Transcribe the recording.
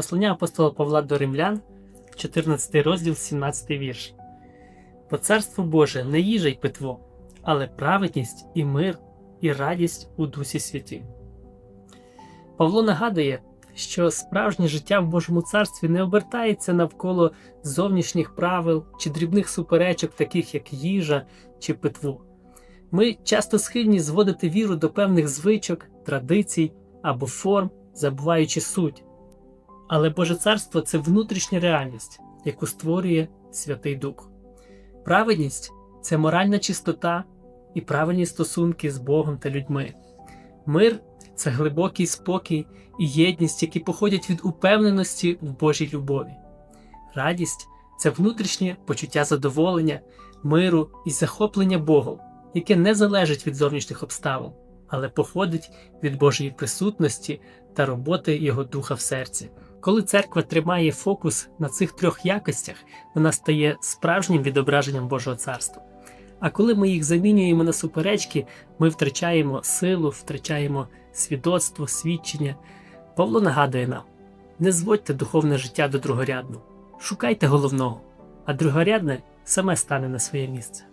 Послання апостола Павла до Римлян, 14 розділ, 17 вірш. Бо царство Боже не їжа й питво, але праведність і мир, і радість у Дусі Святі. Павло нагадує, що справжнє життя в Божому царстві не обертається навколо зовнішніх правил чи дрібних суперечок, таких як їжа чи питво. Ми часто схильні зводити віру до певних звичок, традицій або форм, забуваючи суть. Але Боже царство це внутрішня реальність, яку створює Святий Дух. Праведність це моральна чистота і правильні стосунки з Богом та людьми. Мир це глибокий спокій і єдність, які походять від упевненості в Божій любові. Радість це внутрішнє почуття задоволення, миру і захоплення Богом, яке не залежить від зовнішніх обставин, але походить від Божої присутності та роботи Його Духа в серці. Коли церква тримає фокус на цих трьох якостях, вона стає справжнім відображенням Божого царства. А коли ми їх замінюємо на суперечки, ми втрачаємо силу, втрачаємо свідоцтво, свідчення. Павло нагадує нам: не зводьте духовне життя до другорядного, шукайте головного, а другорядне саме стане на своє місце.